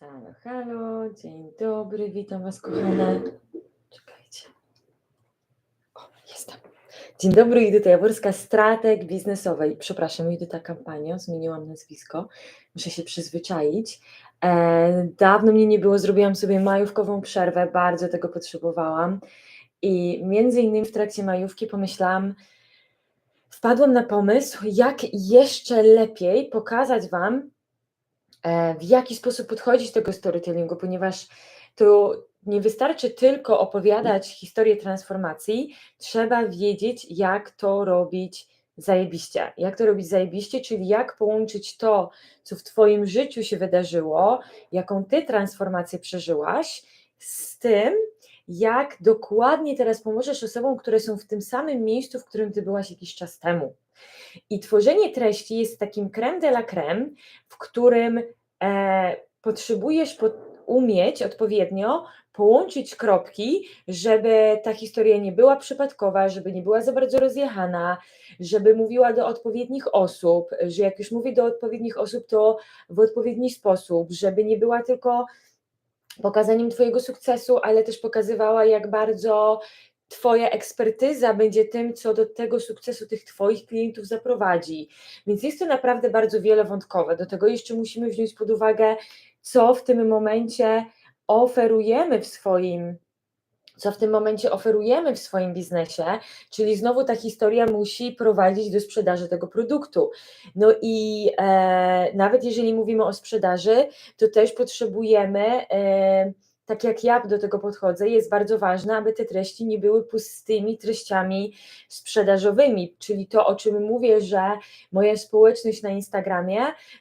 Halo, halo, dzień dobry, witam Was kochane. Czekajcie. O, jestem. Dzień dobry, Judyta Jaworska, strateg biznesowej. Przepraszam, Judyta Kampanio, zmieniłam nazwisko, muszę się przyzwyczaić. E, dawno mnie nie było, zrobiłam sobie majówkową przerwę, bardzo tego potrzebowałam i między innymi w trakcie majówki pomyślałam, wpadłam na pomysł, jak jeszcze lepiej pokazać Wam, w jaki sposób podchodzić do tego storytellingu, ponieważ to nie wystarczy tylko opowiadać historię transformacji, trzeba wiedzieć, jak to robić zajebiście. Jak to robić zajebiście, czyli jak połączyć to, co w Twoim życiu się wydarzyło, jaką Ty transformację przeżyłaś, z tym, jak dokładnie teraz pomożesz osobom, które są w tym samym miejscu, w którym Ty byłaś jakiś czas temu. I tworzenie treści jest takim creme de la creme, w którym e, potrzebujesz po, umieć odpowiednio połączyć kropki, żeby ta historia nie była przypadkowa, żeby nie była za bardzo rozjechana, żeby mówiła do odpowiednich osób, że jak już mówię do odpowiednich osób, to w odpowiedni sposób, żeby nie była tylko pokazaniem Twojego sukcesu, ale też pokazywała, jak bardzo Twoja ekspertyza będzie tym, co do tego sukcesu tych Twoich klientów zaprowadzi. Więc jest to naprawdę bardzo wielowątkowe. Do tego jeszcze musimy wziąć pod uwagę, co w tym momencie oferujemy w swoim co w tym momencie oferujemy w swoim biznesie, czyli znowu ta historia musi prowadzić do sprzedaży tego produktu. No i e, nawet jeżeli mówimy o sprzedaży, to też potrzebujemy. E, tak jak ja do tego podchodzę, jest bardzo ważne, aby te treści nie były pustymi treściami sprzedażowymi, czyli to, o czym mówię, że moja społeczność na Instagramie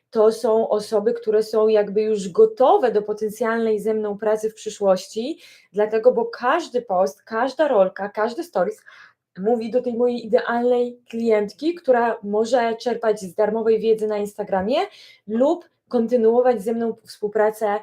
to są osoby, które są jakby już gotowe do potencjalnej ze mną pracy w przyszłości, dlatego, bo każdy post, każda rolka, każdy stories mówi do tej mojej idealnej klientki, która może czerpać z darmowej wiedzy na Instagramie lub kontynuować ze mną współpracę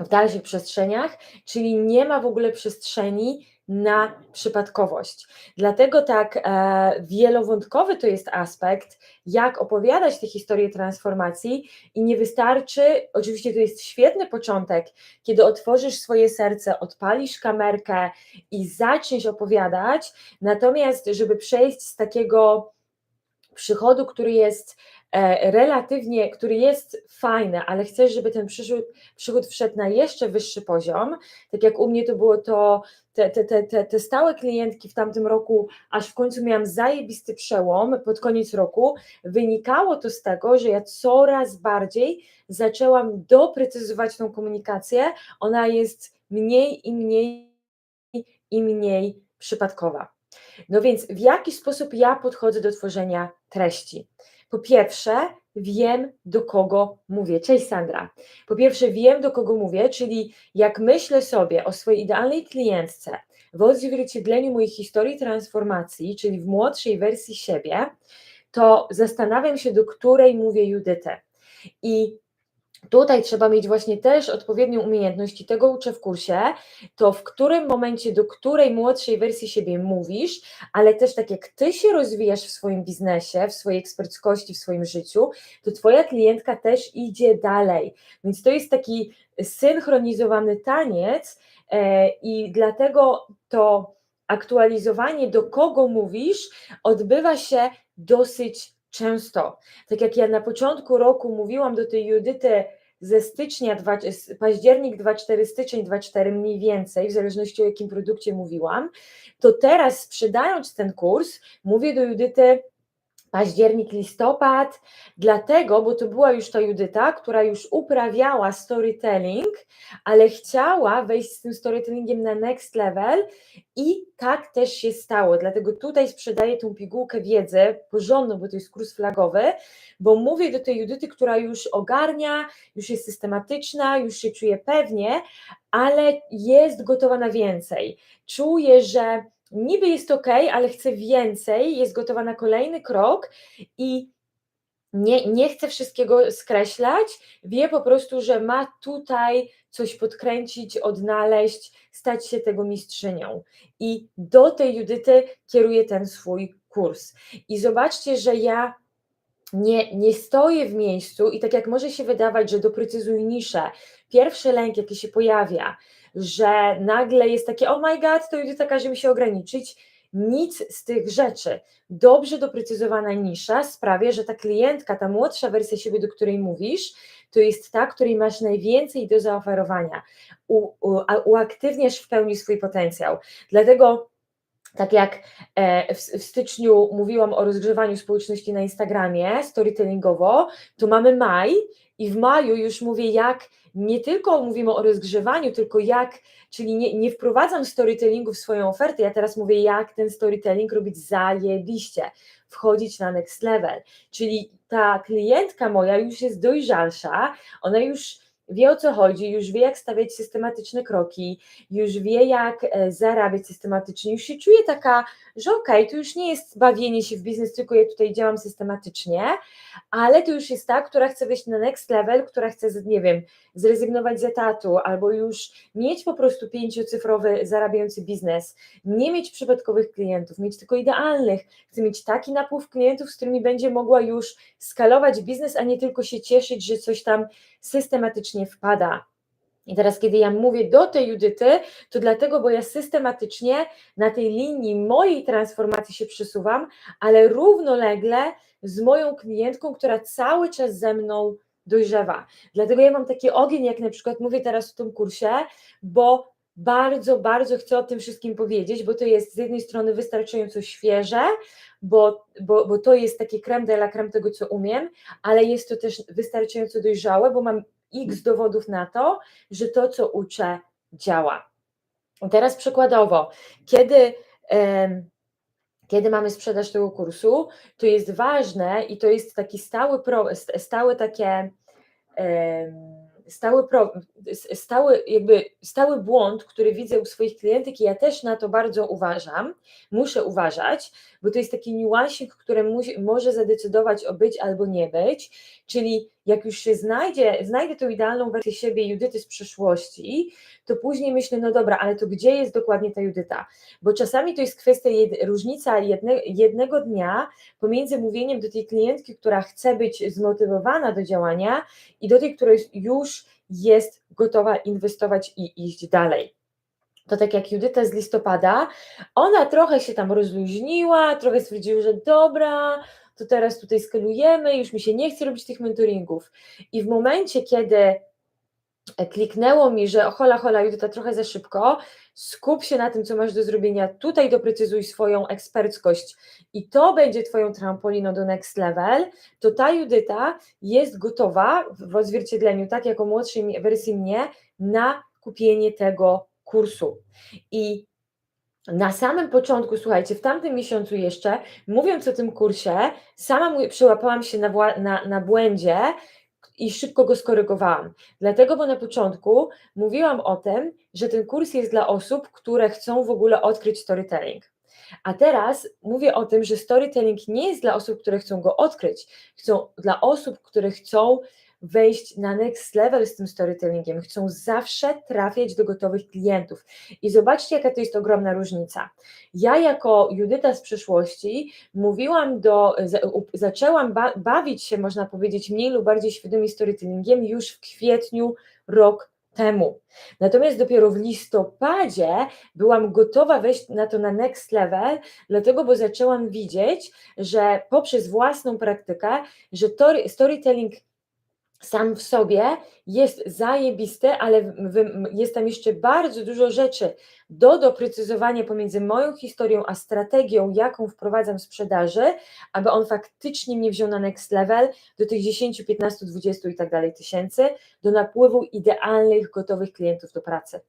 w dalszych przestrzeniach, czyli nie ma w ogóle przestrzeni na przypadkowość. Dlatego tak e, wielowątkowy to jest aspekt, jak opowiadać tę historię transformacji i nie wystarczy, oczywiście to jest świetny początek, kiedy otworzysz swoje serce, odpalisz kamerkę i zaczniesz opowiadać, natomiast żeby przejść z takiego przychodu, który jest relatywnie, który jest fajny, ale chcesz, żeby ten przychód, przychód wszedł na jeszcze wyższy poziom, tak jak u mnie to było to, te, te, te, te, te stałe klientki w tamtym roku, aż w końcu miałam zajebisty przełom pod koniec roku, wynikało to z tego, że ja coraz bardziej zaczęłam doprecyzować tą komunikację, ona jest mniej i mniej i mniej przypadkowa. No więc w jaki sposób ja podchodzę do tworzenia treści? Po pierwsze, wiem, do kogo mówię. Cześć Sandra. Po pierwsze, wiem, do kogo mówię, czyli jak myślę sobie o swojej idealnej klientce w odzwierciedleniu mojej historii transformacji, czyli w młodszej wersji siebie, to zastanawiam się, do której mówię Judytę. I Tutaj trzeba mieć właśnie też odpowiednią umiejętność i tego uczę w kursie, to w którym momencie, do której młodszej wersji siebie mówisz, ale też tak jak ty się rozwijasz w swoim biznesie, w swojej eksperckości, w swoim życiu, to twoja klientka też idzie dalej. Więc to jest taki synchronizowany taniec e, i dlatego to aktualizowanie, do kogo mówisz, odbywa się dosyć często. Tak jak ja na początku roku mówiłam do tej Judyty ze stycznia, październik 24, styczeń 24 mniej więcej, w zależności o jakim produkcie mówiłam, to teraz sprzedając ten kurs, mówię do Judyty październik, listopad, dlatego, bo to była już ta Judyta, która już uprawiała storytelling, ale chciała wejść z tym storytellingiem na next level i tak też się stało, dlatego tutaj sprzedaję tą pigułkę wiedzy porządną, bo to jest kurs flagowy, bo mówię do tej Judyty, która już ogarnia, już jest systematyczna, już się czuje pewnie, ale jest gotowa na więcej. Czuje, że niby jest ok, ale chce więcej, jest gotowa na kolejny krok i nie, nie chce wszystkiego skreślać, wie po prostu, że ma tutaj coś podkręcić, odnaleźć, stać się tego mistrzynią. I do tej Judyty kieruje ten swój kurs. I zobaczcie, że ja nie, nie stoję w miejscu i tak jak może się wydawać, że doprecyzuj niszę, pierwszy lęk, jaki się pojawia, że nagle jest takie, oh my god, to Judyta każe mi się ograniczyć, nic z tych rzeczy. Dobrze doprecyzowana nisza sprawia, że ta klientka, ta młodsza wersja siebie, do której mówisz, to jest ta, której masz najwięcej do zaoferowania. U, u, uaktywniasz w pełni swój potencjał. Dlatego tak jak e, w, styczniu mówiłam o rozgrzewaniu społeczności na Instagramie storytellingowo, to mamy maj i w maju już mówię, jak nie tylko mówimy o rozgrzewaniu, tylko jak, czyli nie, nie wprowadzam storytellingu w swoją ofertę, ja teraz mówię, jak ten storytelling robić zajebiście, wchodzić na next level, czyli ta klientka moja już jest dojrzalsza, ona już wie o co chodzi, już wie jak stawiać systematyczne kroki, już wie jak e, zarabiać systematycznie, już się czuje taka, że okej, okay, to już nie jest bawienie się w biznes, tylko ja tutaj działam systematycznie, ale to już jest ta, która chce wejść na next level, która chce, nie wiem, zrezygnować z etatu, albo już mieć po prostu pięciocyfrowy zarabiający biznes, nie mieć przypadkowych klientów, mieć tylko idealnych, chce mieć taki napływ klientów, z którymi będzie mogła już skalować biznes, a nie tylko się cieszyć, że coś tam systematycznie wpada. I teraz, kiedy ja mówię do tej Judyty, to dlatego, bo ja systematycznie na tej linii mojej transformacji się przesuwam, ale równolegle z moją klientką, która cały czas ze mną dojrzewa. Dlatego ja mam taki ogień, jak na przykład mówię teraz w tym kursie, bo bardzo, bardzo chcę o tym wszystkim powiedzieć, bo to jest z jednej strony wystarczająco świeże, bo, bo, bo to jest taki krem de la creme tego, co umiem, ale jest to też wystarczająco dojrzałe, bo mam x dowodów na to, że to, co uczę, działa. Teraz przykładowo, kiedy, kiedy mamy sprzedaż tego kursu, to jest ważne i to jest taki stały, pro, stałe takie stały, stały, jakby stały błąd, który widzę u swoich klientek i ja też na to bardzo uważam, muszę uważać, bo to jest taki niuansik, który może zadecydować o być albo nie być, czyli jak już się znajdzie, znajdę tą idealną wersję siebie Judyty z przeszłości, to później myślę, no dobra, ale to gdzie jest dokładnie ta Judyta? Bo czasami to jest kwestia, jed, różnica jedne, jednego dnia pomiędzy mówieniem do tej klientki, która chce być zmotywowana do działania i do tej, która już jest gotowa inwestować i iść dalej to tak jak Judyta z listopada, ona trochę się tam rozluźniła, trochę stwierdziła, że dobra, to teraz tutaj skalujemy, już mi się nie chce robić tych mentoringów. I w momencie, kiedy kliknęło mi, że hola, hola, Judyta, trochę za szybko, skup się na tym, co masz do zrobienia, tutaj doprecyzuj swoją eksperckość i to będzie Twoją trampoliną do next level, to ta Judyta jest gotowa w odzwierciedleniu, tak jako młodszej wersji mnie, na kupienie tego kursu. I na samym początku, słuchajcie, w tamtym miesiącu jeszcze, mówiąc o tym kursie, sama przyłapałam się na, na, na błędzie i szybko go skorygowałam. Dlatego, bo na początku mówiłam o tym, że ten kurs jest dla osób, które chcą w ogóle odkryć storytelling. A teraz mówię o tym, że storytelling nie jest dla osób, które chcą go odkryć, chcą dla osób, które chcą wejść na next level z tym storytellingiem, chcą zawsze trafiać do gotowych klientów. I zobaczcie, jaka to jest ogromna różnica. Ja, jako Judyta z przyszłości, mówiłam do, zaczęłam bawić się, można powiedzieć, mniej lub bardziej świadomie storytellingiem już w kwietniu rok temu. Natomiast dopiero w listopadzie byłam gotowa wejść na to na next level, dlatego, bo zaczęłam widzieć, że poprzez własną praktykę, że storytelling sam w sobie jest zajebisty, ale jest tam jeszcze bardzo dużo rzeczy do doprecyzowania pomiędzy moją historią a strategią, jaką wprowadzam w sprzedaży, aby on faktycznie mnie wziął na next level do tych 10, 15, 20 i tak dalej tysięcy, do napływu idealnych, gotowych klientów do pracy.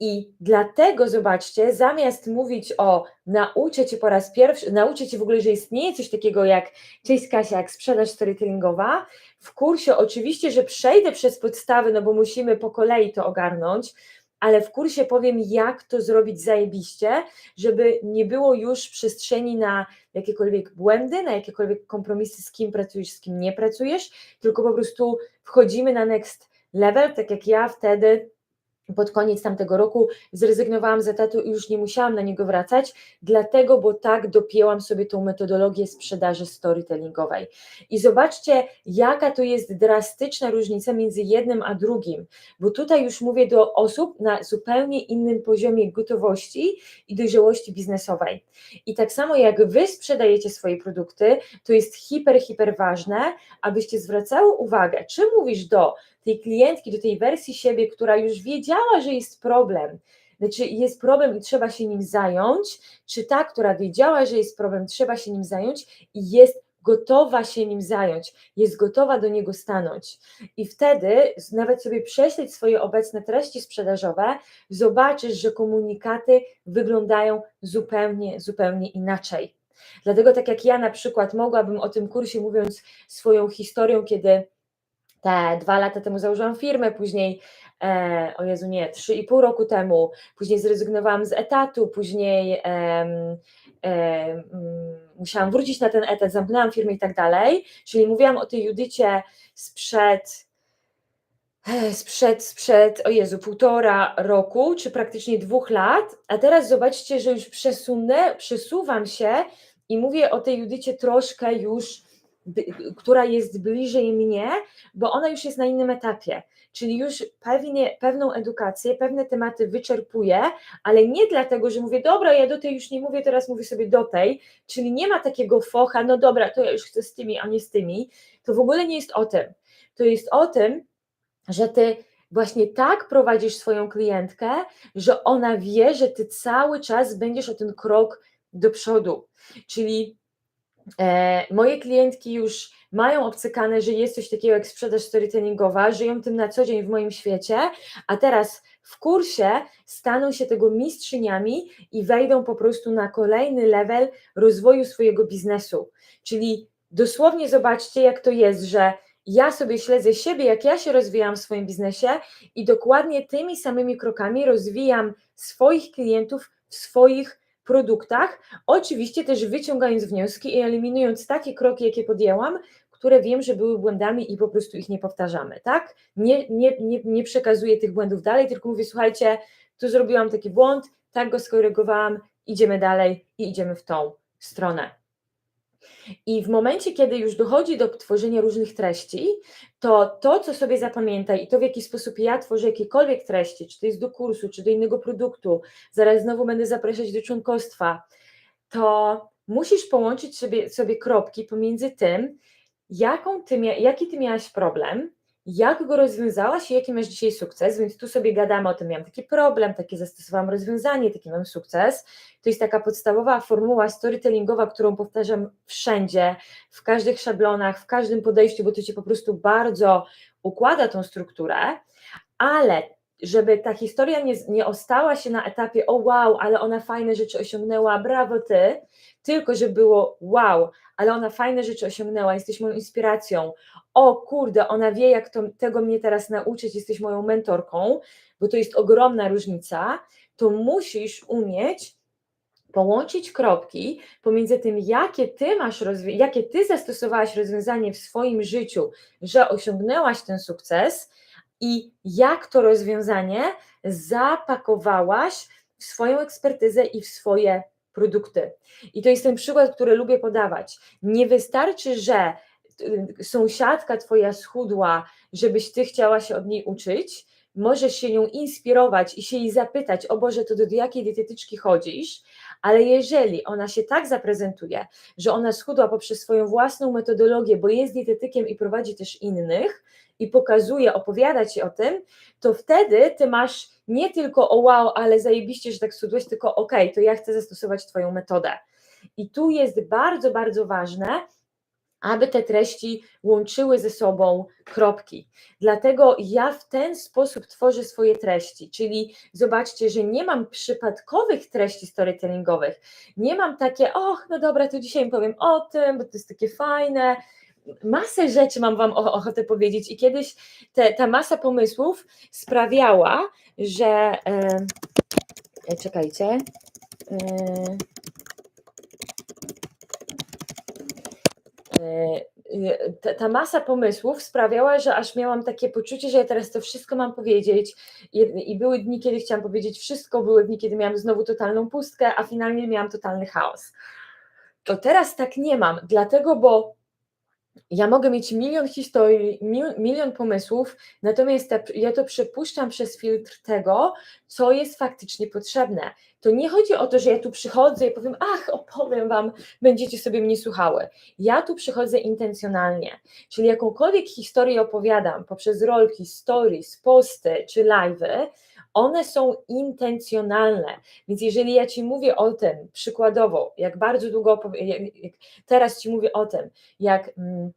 I dlatego zobaczcie, zamiast mówić o nauczę cię po raz pierwszy, nauczę cię w ogóle, że istnieje coś takiego jak, cześć Kasia, jak sprzedaż storytellingowa, w kursie oczywiście, że przejdę przez podstawy, no bo musimy po kolei to ogarnąć, ale w kursie powiem, jak to zrobić zajebiście, żeby nie było już przestrzeni na jakiekolwiek błędy, na jakiekolwiek kompromisy, z kim pracujesz, z kim nie pracujesz, tylko po prostu wchodzimy na next level, tak jak ja wtedy pod koniec tamtego roku zrezygnowałam z etatu i już nie musiałam na niego wracać, dlatego, bo tak dopięłam sobie tą metodologię sprzedaży storytellingowej. I zobaczcie, jaka to jest drastyczna różnica między jednym a drugim, bo tutaj już mówię do osób na zupełnie innym poziomie gotowości i dojrzałości biznesowej. I tak samo jak wy sprzedajecie swoje produkty, to jest hiper, hiper ważne, abyście zwracały uwagę, czy mówisz do tej klientki, do tej wersji siebie, która już wiedziała, że jest problem, znaczy jest problem i trzeba się nim zająć, czy ta, która wiedziała, że jest problem, trzeba się nim zająć i jest gotowa się nim zająć, jest gotowa do niego stanąć. I wtedy nawet sobie prześleć swoje obecne treści sprzedażowe, zobaczysz, że komunikaty wyglądają zupełnie, zupełnie inaczej. Dlatego tak jak ja na przykład mogłabym o tym kursie mówiąc swoją historią, kiedy te dwa lata temu założyłam firmę, później, e, o Jezu nie, trzy i pół roku temu, później zrezygnowałam z etatu, później e, e, musiałam wrócić na ten etat, zamknęłam firmę i tak dalej, czyli mówiłam o tej Judycie sprzed, sprzed, sprzed, o Jezu, półtora roku, czy praktycznie dwóch lat, a teraz zobaczcie, że już przesunę, przesuwam się i mówię o tej Judycie troszkę już która jest bliżej mnie, bo ona już jest na innym etapie, czyli już pewnie, pewną edukację, pewne tematy wyczerpuje, ale nie dlatego, że mówię, dobra, ja do tej już nie mówię, teraz mówię sobie do tej, czyli nie ma takiego focha, no dobra, to ja już chcę z tymi, a nie z tymi, to w ogóle nie jest o tym. To jest o tym, że ty właśnie tak prowadzisz swoją klientkę, że ona wie, że ty cały czas będziesz o ten krok do przodu. Czyli E, moje klientki już mają obcykane, że jest coś takiego jak sprzedaż storytellingowa, żyją tym na co dzień w moim świecie, a teraz w kursie staną się tego mistrzyniami i wejdą po prostu na kolejny level rozwoju swojego biznesu. Czyli dosłownie zobaczcie, jak to jest, że ja sobie śledzę siebie, jak ja się rozwijam w swoim biznesie i dokładnie tymi samymi krokami rozwijam swoich klientów w swoich produktach, oczywiście też wyciągając wnioski i eliminując takie kroki, jakie podjęłam, które wiem, że były błędami i po prostu ich nie powtarzamy, tak? Nie, nie, nie, nie przekazuję tych błędów dalej, tylko mówię, słuchajcie, tu zrobiłam taki błąd, tak go skorygowałam, idziemy dalej i idziemy w tą stronę. I w momencie, kiedy już dochodzi do tworzenia różnych treści, to to, co sobie zapamiętaj i to, w jaki sposób ja tworzę jakiekolwiek treści, czy to jest do kursu, czy do innego produktu, zaraz znowu będę zapraszać do członkostwa, to musisz połączyć sobie, sobie kropki pomiędzy tym, jaką ty jaki ty miałaś problem, jak go rozwiązałaś i jaki masz dzisiaj sukces, więc tu sobie gadamy o tym, miałam taki problem, takie zastosowałam rozwiązanie, taki mam sukces. To jest taka podstawowa formuła storytellingowa, którą powtarzam wszędzie, w każdych szablonach, w każdym podejściu, bo to Ci po prostu bardzo układa tą strukturę, ale żeby ta historia nie, nie ostała się na etapie o wow, ale ona fajne rzeczy osiągnęła, brawo Ty, tylko że było wow, ale ona fajne rzeczy osiągnęła, jesteś moją inspiracją, o kurde, ona wie, jak to, tego mnie teraz nauczyć, jesteś moją mentorką, bo to jest ogromna różnica, to musisz umieć połączyć kropki pomiędzy tym, jakie ty masz, jakie ty zastosowałaś rozwiązanie w swoim życiu, że osiągnęłaś ten sukces i jak to rozwiązanie zapakowałaś w swoją ekspertyzę i w swoje produkty. I to jest ten przykład, który lubię podawać. Nie wystarczy, że y, sąsiadka twoja schudła, żebyś ty chciała się od niej uczyć, możesz się nią inspirować i się jej zapytać, o Boże, to do jakiej dietetyczki chodzisz, ale jeżeli ona się tak zaprezentuje, że ona schudła poprzez swoją własną metodologię, bo jest dietetykiem i prowadzi też innych i pokazuje, opowiada ci o tym, to wtedy ty masz nie tylko o wow, ale zajebiście, że tak schudłeś, tylko ok, to ja chcę zastosować twoją metodę. I tu jest bardzo, bardzo ważne, aby te treści łączyły ze sobą kropki. Dlatego ja w ten sposób tworzę swoje treści, czyli zobaczcie, że nie mam przypadkowych treści storytellingowych, nie mam takie, och, no dobra, to dzisiaj powiem o tym, bo to jest takie fajne. Masę rzeczy mam Wam ochotę powiedzieć, i kiedyś te, ta masa pomysłów sprawiała, że. E, czekajcie. E, y, ta, ta masa pomysłów sprawiała, że aż miałam takie poczucie, że ja teraz to wszystko mam powiedzieć. I, I były dni, kiedy chciałam powiedzieć wszystko, były dni, kiedy miałam znowu totalną pustkę, a finalnie miałam totalny chaos. To teraz tak nie mam, dlatego, bo ja mogę mieć milion historii, mil, milion pomysłów, natomiast ja to przepuszczam przez filtr tego, co jest faktycznie potrzebne. To nie chodzi o to, że ja tu przychodzę i powiem, ach, opowiem wam, będziecie sobie mnie słuchały. Ja tu przychodzę intencjonalnie, czyli jakąkolwiek historię opowiadam poprzez rolki, stories, posty czy live'y, one są intencjonalne. Więc jeżeli ja ci mówię o tym, przykładowo, jak bardzo długo, teraz ci mówię o tym, jak mm,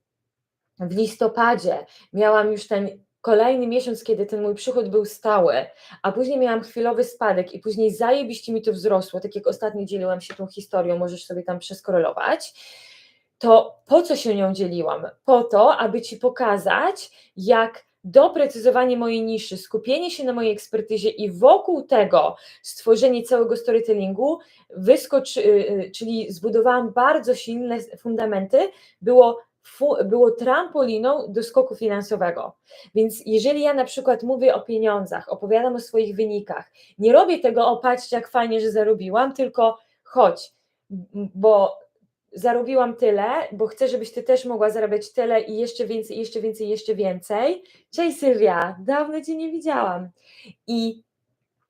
w listopadzie miałam już ten kolejny miesiąc, kiedy ten mój przychód był stały, a później miałam chwilowy spadek i później zajebiście mi to wzrosło, tak jak ostatnio dzieliłam się tą historią, możesz sobie tam przeskorelować, to po co się nią dzieliłam? Po to, aby Ci pokazać, jak doprecyzowanie mojej niszy, skupienie się na mojej ekspertyzie i wokół tego stworzenie całego storytellingu, wyskoczy, czyli zbudowałam bardzo silne fundamenty, było było trampoliną do skoku finansowego. Więc jeżeli ja na przykład mówię o pieniądzach, opowiadam o swoich wynikach, nie robię tego, o patrzcie jak fajnie, że zarobiłam, tylko chodź, bo zarobiłam tyle, bo chcę, żebyś ty też mogła zarabiać tyle i jeszcze więcej, jeszcze więcej, jeszcze więcej. Cześć Sylwia, dawno cię nie widziałam. I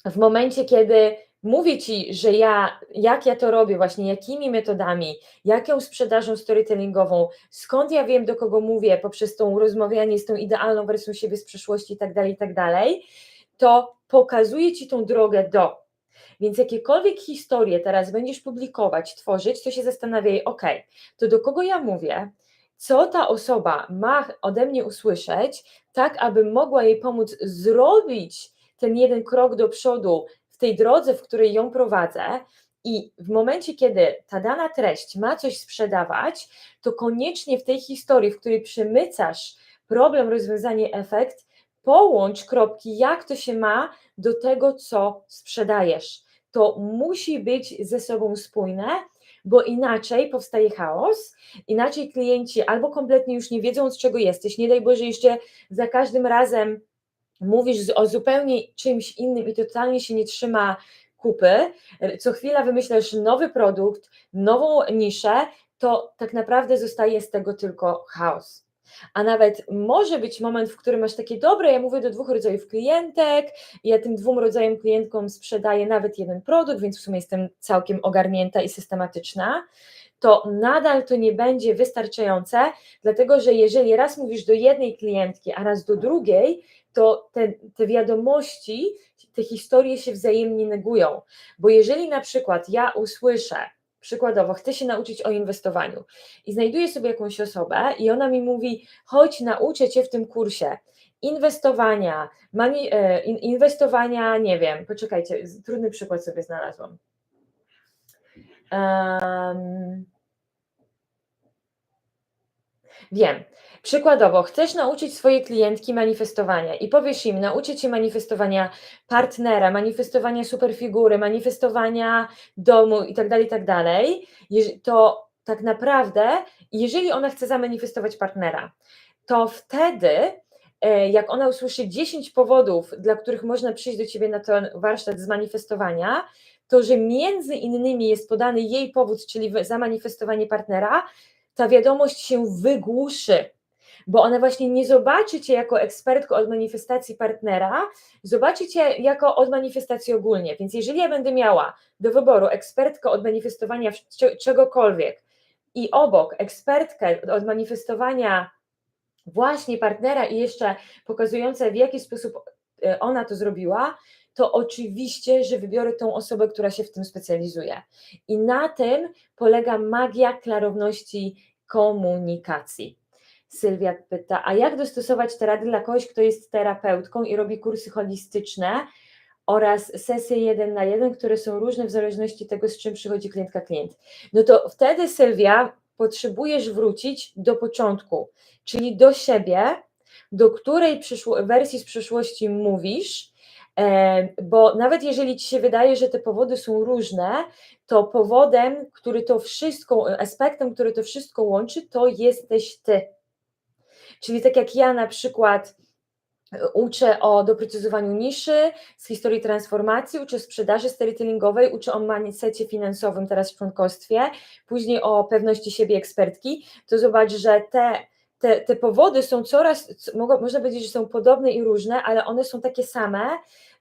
w momencie, kiedy mówię ci, że ja, jak ja to robię, właśnie jakimi metodami, jaką sprzedażą storytellingową, skąd ja wiem, do kogo mówię, poprzez tą rozmawianie z tą idealną wersją siebie z przeszłości i tak dalej, i tak dalej, to pokazuję ci tą drogę do. Więc jakiekolwiek historie teraz będziesz publikować, tworzyć, to się zastanawiaj, ok, to do kogo ja mówię, co ta osoba ma ode mnie usłyszeć, tak aby mogła jej pomóc zrobić ten jeden krok do przodu w tej drodze, w której ją prowadzę. I w momencie, kiedy ta dana treść ma coś sprzedawać, to koniecznie w tej historii, w której przemycasz problem, rozwiązanie, efekt, połącz kropki, jak to się ma do tego, co sprzedajesz. To musi być ze sobą spójne, bo inaczej powstaje chaos, inaczej klienci albo kompletnie już nie wiedzą, z czego jesteś, nie daj Boże, jeszcze za każdym razem mówisz o zupełnie czymś innym i totalnie się nie trzyma kupy, co chwila wymyślasz nowy produkt, nową niszę, to tak naprawdę zostaje z tego tylko chaos a nawet może być moment, w którym masz takie, dobre, ja mówię do dwóch rodzajów klientek, ja tym dwóm rodzajom klientkom sprzedaję nawet jeden produkt, więc w sumie jestem całkiem ogarnięta i systematyczna, to nadal to nie będzie wystarczające, dlatego że jeżeli raz mówisz do jednej klientki, a raz do drugiej, to te, te wiadomości, te historie się wzajemnie negują. Bo jeżeli na przykład ja usłyszę, Przykładowo, chcę się nauczyć o inwestowaniu i znajduję sobie jakąś osobę i ona mi mówi: chodź, nauczę cię w tym kursie inwestowania, mani, e, inwestowania, nie wiem, poczekajcie, trudny przykład sobie znalazłam. Um, wiem, Przykładowo, chcesz nauczyć swojej klientki manifestowania i powiesz im, nauczę cię manifestowania partnera, manifestowania superfigury, manifestowania domu i tak dalej, i tak to tak naprawdę, jeżeli ona chce zamanifestować partnera, to wtedy, e, jak ona usłyszy 10 powodów, dla których można przyjść do ciebie na ten warsztat zmanifestowania, to że między innymi jest podany jej powód, czyli zamanifestowanie partnera, ta wiadomość się wygłuszy bo ona właśnie nie zobaczy Cię jako ekspertkę od manifestacji partnera, zobaczy Cię jako od manifestacji ogólnie. Więc jeżeli ja będę miała do wyboru ekspertkę od manifestowania czegokolwiek i obok ekspertkę od manifestowania właśnie partnera i jeszcze pokazujące w jaki sposób e, ona to zrobiła, to oczywiście, że wybiorę tą osobę, która się w tym specjalizuje. I na tym polega magia klarowności komunikacji. Sylwia pyta, a jak dostosować te rady dla kogoś, kto jest terapeutką i robi kursy holistyczne oraz sesje jeden na jeden, które są różne w zależności tego, z czym przychodzi klientka klient. No to wtedy Sylwia potrzebujesz wrócić do początku, czyli do siebie, do której wersji z przeszłości mówisz, bo nawet jeżeli ci się wydaje, że te powody są różne, to powodem, który to wszystko, aspektem, który to wszystko łączy, to jesteś ty. Czyli tak jak ja na przykład e, uczę o doprecyzowaniu niszy, z historii transformacji, uczę sprzedaży storytellingowej, uczę o mindsetie finansowym teraz w członkostwie, później o pewności siebie ekspertki, to zobacz, że te, te, te powody są coraz, można powiedzieć, że są podobne i różne, ale one są takie same,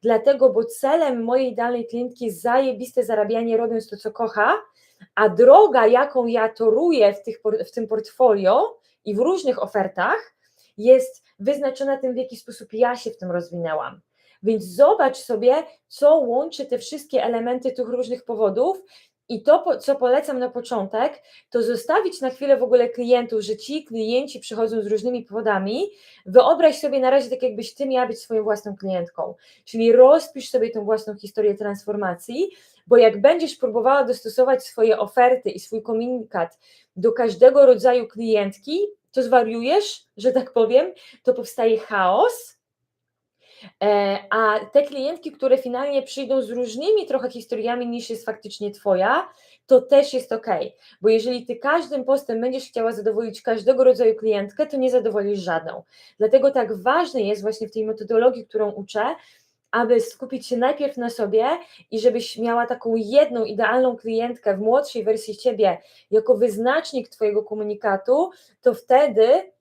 dlatego, bo celem mojej idealnej klientki jest zajebiste zarabianie robiąc to, co kocha, a droga, jaką ja toruję w, tych, w tym portfolio i w różnych ofertach, jest wyznaczona tym, w jaki sposób ja się w tym rozwinęłam. Więc zobacz sobie, co łączy te wszystkie elementy tych różnych powodów. I to, co polecam na początek, to zostawić na chwilę w ogóle klientów, że ci klienci przychodzą z różnymi powodami. Wyobraź sobie na razie tak, jakbyś ty miała być swoją własną klientką. Czyli rozpisz sobie tą własną historię transformacji, bo jak będziesz próbowała dostosować swoje oferty i swój komunikat do każdego rodzaju klientki, to zwariujesz, że tak powiem, to powstaje chaos. E, A te klientki, które finalnie przyjdą z różnymi trochę historiami niż jest faktycznie Twoja, to też jest ok, bo jeżeli Ty każdym postem będziesz chciała zadowolić każdego rodzaju klientkę, to nie zadowolisz żadną. Dlatego tak ważne jest właśnie w tej metodologii, którą uczę, aby skupić się najpierw na sobie i żebyś miała taką jedną idealną klientkę w młodszej wersji Ciebie jako wyznacznik Twojego komunikatu, to wtedy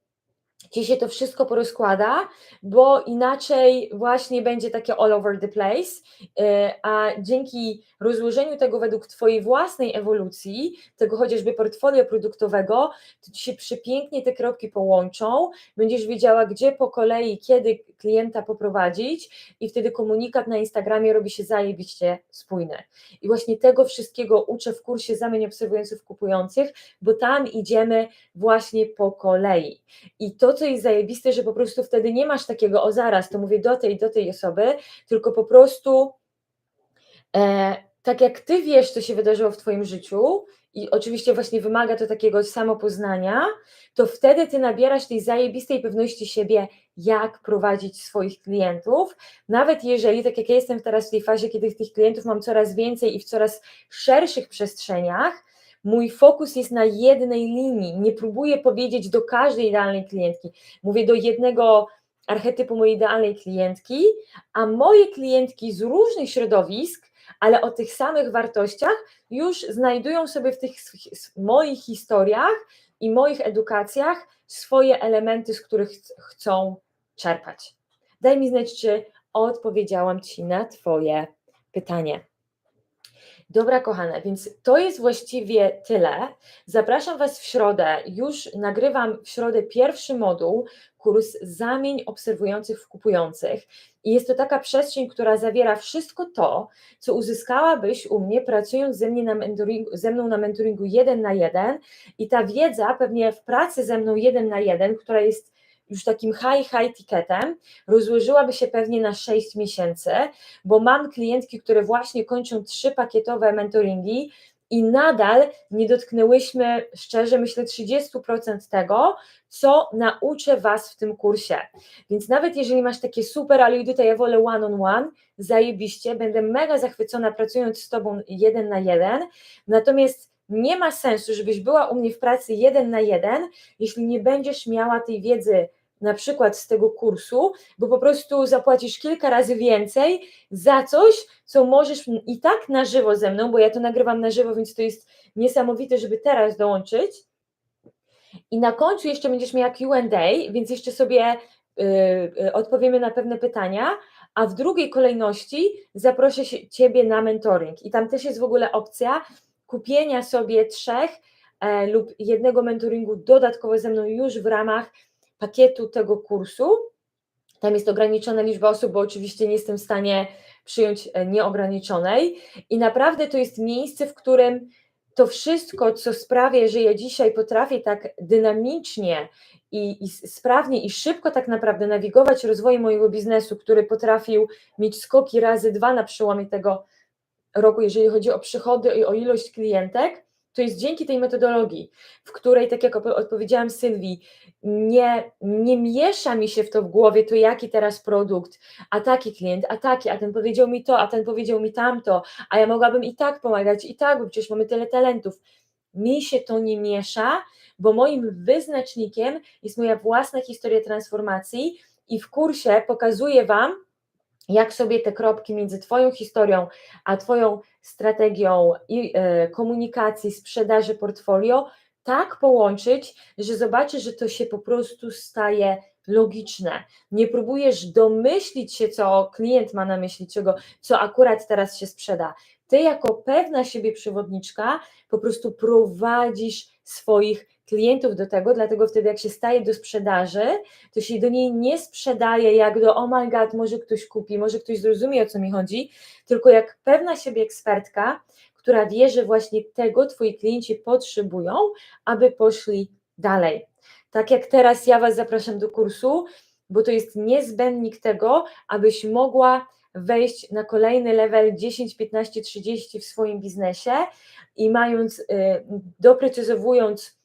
Ci się to wszystko porozkłada, bo inaczej właśnie będzie takie all over the place, yy, a dzięki rozłożeniu tego według Twojej własnej ewolucji, tego chociażby portfolio produktowego, to Ci się przepięknie te kropki połączą, będziesz wiedziała, gdzie po kolei, kiedy klienta poprowadzić i wtedy komunikat na Instagramie robi się zajebiście spójny. I właśnie tego wszystkiego uczę w kursie Zamień obserwujących kupujących, bo tam idziemy właśnie po kolei. I to, co jest zajebiste, że po prostu wtedy nie masz takiego, o zaraz, to mówię do tej, do tej osoby, tylko po prostu e, tak jak ty wiesz, co się wydarzyło w twoim życiu i oczywiście właśnie wymaga to takiego samopoznania, to wtedy ty nabierasz tej zajebistej pewności siebie, jak prowadzić swoich klientów, nawet jeżeli, tak jak ja jestem teraz w tej fazie, kiedy tych klientów mam coraz więcej i w coraz szerszych przestrzeniach, mój fokus jest na jednej linii. Nie próbuję powiedzieć do każdej idealnej klientki. Mówię do jednego archetypu mojej idealnej klientki, a moje klientki z różnych środowisk, ale o tych samych wartościach, już znajdują sobie w tych moich historiach i moich edukacjach swoje elementy, z których ch- chcą czerpać. Daj mi znać, czy odpowiedziałam Ci na Twoje pytanie. Dobra, kochane, więc to jest właściwie tyle. Zapraszam Was w środę. Już nagrywam w środę pierwszy moduł, kurs Zamień obserwujących w kupujących. I jest to taka przestrzeń, która zawiera wszystko to, co uzyskałabyś u mnie, pracując ze, mnie na mentoringu, ze mną na mentoringu jeden na jeden. I ta wiedza pewnie w pracy ze mną jeden na jeden, która jest już takim high, high ticketem, rozłożyłaby się pewnie na 6 miesięcy, bo mam klientki, które właśnie kończą trzy pakietowe mentoringi i nadal nie dotknęłyśmy, szczerze myślę, 30% tego, co nauczę Was w tym kursie. Więc nawet jeżeli masz takie super, ale Judyta, ja wolę one on one, zajebiście, będę mega zachwycona pracując z Tobą jeden na jeden, natomiast nie ma sensu, żebyś była u mnie w pracy jeden na jeden, jeśli nie będziesz miała tej wiedzy na przykład z tego kursu, bo po prostu zapłacisz kilka razy więcej za coś, co możesz i tak na żywo ze mną, bo ja to nagrywam na żywo, więc to jest niesamowite, żeby teraz dołączyć. I na końcu jeszcze będziesz miała QA, więc jeszcze sobie y, y, odpowiemy na pewne pytania, a w drugiej kolejności zaproszę się, Ciebie na mentoring. I tam też jest w ogóle opcja kupienia sobie trzech e, lub jednego mentoringu dodatkowo ze mną już w ramach pakietu tego kursu. Tam jest ograniczona liczba osób, bo oczywiście nie jestem w stanie przyjąć e, nieograniczonej. I naprawdę to jest miejsce, w którym to wszystko, co sprawia, że ja dzisiaj potrafię tak dynamicznie i, i sprawnie i szybko tak naprawdę nawigować rozwojem mojego biznesu, który potrafił mieć skoki razy dwa na przełomie tego roku, jeżeli chodzi o przychody i o ilość klientek, to jest dzięki tej metodologii, w której, tak jak odpowiedziałam Sylwii, nie, nie miesza mi się w to w głowie, to jaki teraz produkt, a taki klient, a taki, a ten powiedział mi to, a ten powiedział mi tamto, a ja mogłabym i tak pomagać, i tak, bo przecież mamy tyle talentów. mi się to nie miesza, bo moim wyznacznikiem jest moja własna historia transformacji i w kursie pokazuję Wam, jak sobie te kropki między Twoją historią a Twoją strategią i e, komunikacji, sprzedaży portfolio tak połączyć, że zobaczysz, że to się po prostu staje logiczne. Nie próbujesz domyślić się, co klient ma na myśli, czego, co akurat teraz się sprzeda. Ty, jako pewna siebie przewodniczka, po prostu prowadzisz swoich klientów do tego, dlatego wtedy, jak się staje do sprzedaży, to się do niej nie sprzedaje jak do oh my god, może ktoś kupi, może ktoś zrozumie, o co mi chodzi, tylko jak pewna siebie ekspertka, która wie, że właśnie tego Twoi klienci potrzebują, aby poszli dalej. Tak jak teraz ja Was zapraszam do kursu, bo to jest niezbędnik tego, abyś mogła wejść na kolejny level 10, 15, 30 w swoim biznesie i mając, y, doprecyzowując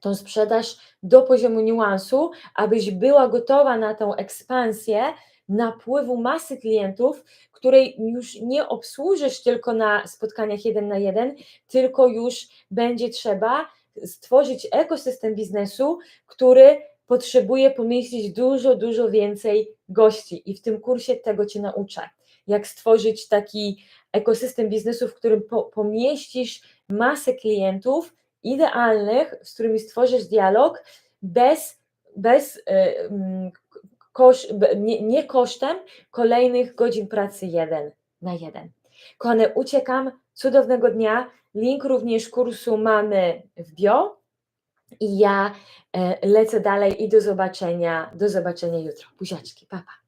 tą sprzedaż do poziomu niuansu, abyś była gotowa na tą ekspansję napływu masy klientów, której już nie obsłużysz tylko na spotkaniach jeden na jeden, tylko już będzie trzeba stworzyć ekosystem biznesu, który potrzebuje pomieścić dużo, dużo więcej gości i w tym kursie tego Cię nauczę. Jak stworzyć taki ekosystem biznesu, w którym po, pomieścisz masę klientów idealnych, z którymi stworzysz dialog bez, bez yy, kosz, nie, nie kosztem kolejnych godzin pracy jeden na jeden. Kochane, uciekam, cudownego dnia. Link również kursu mamy w bio i ja e, lecę dalej i do zobaczenia, do zobaczenia jutro. Buziaczki, papa. Pa.